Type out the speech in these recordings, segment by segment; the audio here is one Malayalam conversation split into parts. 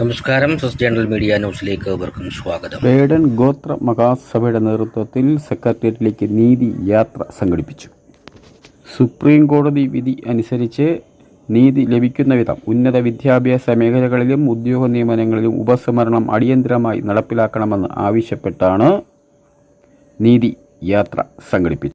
നമസ്കാരം. സസ് ജേണൽ മീഡിയ ന്യൂസിലേക്ക് അവർക്കും സ്വാഗതം. ബേഡൻ ഗോത്ര മഹാസഭയുടെ നേതൃത്വത്തിൽ സെക്രട്ടേറിയറ്റിലേക്ക് നീതി യാത്ര സംഘടിപ്പിച്ചു. സുപ്രീം കോടതി വിധി അനുസരിച്ച് നീതി ലഭിക്കുന്ന വിധം ഉന്നത വിദ്യാഭ്യാസ മേഖലകളിലും ഉദ്യോഗ നിയമനങ്ങളിലും ഉപസംഹരണം അടിയന്തരമായി നടപ്പിലാക്കണമെന്ന് ആവശ്യപ്പെട്ടാണ് നീതി യാത്ര സംഘടിപ്പിച്ചത്.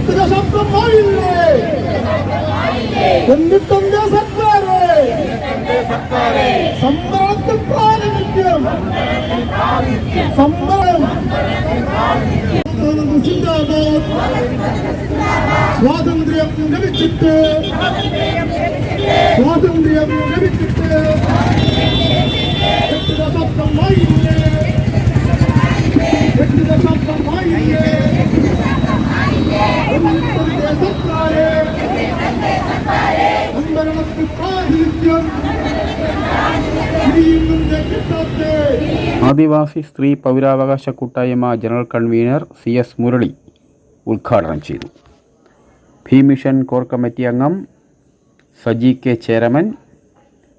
എട്ട് ദശാബ്ദമായില്ലേ എന്നിട്ടെന്റെ സർക്കാര്? സംവരണത്തിൽ പ്രാതിനിധ്യം സംവരണം സ്വാതന്ത്ര്യം ലഭിച്ചിട്ട്. സ്വാതന്ത്ര്യം ലഭിച്ചിട്ട്. ആദിവാസി സ്ത്രീ പൗരാവകാശ കൂട്ടായ്മ general convener C S Murali ഉദ്ഘാടനം ചെയ്തു. ഭീമിഷൻ കോർ കമ്മിറ്റി അംഗം സജി കെ ചേരമൻ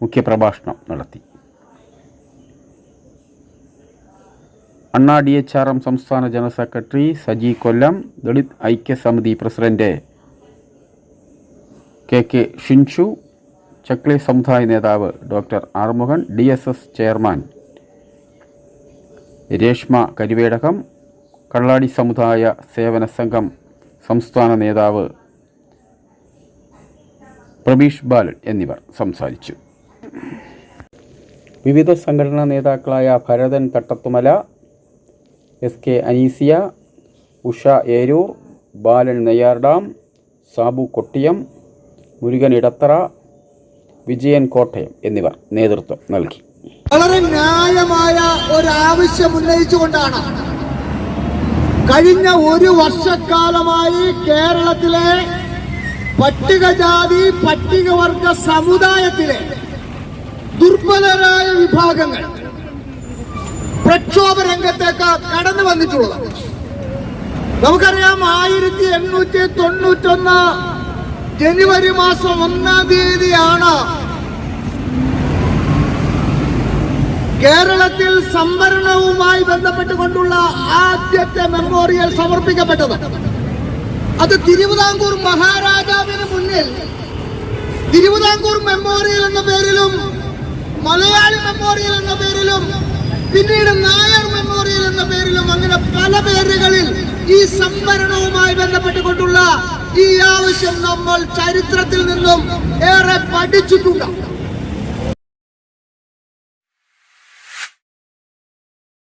മുഖ്യപ്രഭാഷണം നടത്തി. അണ്ണാ ഡി എച്ച് ആർ എം സംസ്ഥാന general secretary Saji Kollam Dalit ഐക്യസമിതി president K K Shinshu Chakli സമുദായ നേതാവ് doctor Arumukhan D S S chairman Reshma Karivedakam Kalladi സമുദായ സേവന സംഘം സംസ്ഥാന നേതാവ് പ്രബീഷ് ബാലൻ എന്നിവർ സംസാരിച്ചു. വിവിധ സംഘടനാ നേതാക്കളായ ഭരതൻ തട്ടത്തുമല എസ് കെ അനീസിയ ഉഷ ഏരൂർ ബാലൻ നെയ്യാർഡാം സാബു കൊട്ടിയം മുരുകൻ ഇടത്തറ വിജയൻ കോട്ടയം എന്നിവർ നേതൃത്വം നൽകി. വളരെ ന്യായമായ ഒരു ആവശ്യം ഉന്നയിച്ചുകൊണ്ടാണ് കഴിഞ്ഞ ഒരു വർഷക്കാലമായി കേരളത്തിലെ പട്ടികജാതി പട്ടികവർഗ സമുദായത്തിലെ ദുർബലരായ വിഭാഗങ്ങൾ രംഗത്തേക്ക് കടന്നു വന്നിട്ടുള്ളത്. നമുക്കറിയാം ആയിരത്തി എണ്ണൂറ്റി തൊണ്ണൂറ്റൊന്ന് ജനുവരി മാസം ഒന്നാം തീയതിയാണ് കേരളത്തിൽ സംവരണവുമായി ബന്ധപ്പെട്ടുകൊണ്ടുള്ള ആദ്യത്തെ മെമ്മോറിയൽ സമർപ്പിക്കപ്പെട്ടത്. അത് തിരുവിതാംകൂർ മഹാരാജാവിന് മുന്നിൽ തിരുവിതാംകൂർ മെമ്മോറിയൽ എന്ന പേരിലും മലയാളി മെമ്മോറിയൽ എന്ന പേരിലും പിന്നീട് എന്ന പേരിലും അങ്ങനെ പല പേരുകളിൽ ഈ സംവരണവുമായി ബന്ധപ്പെട്ടുകൊണ്ടുള്ള ഈ ആവശ്യം നമ്മൾ ചരിത്രത്തിൽ നിന്നും ഏറെ പഠിച്ചിട്ടുണ്ട്.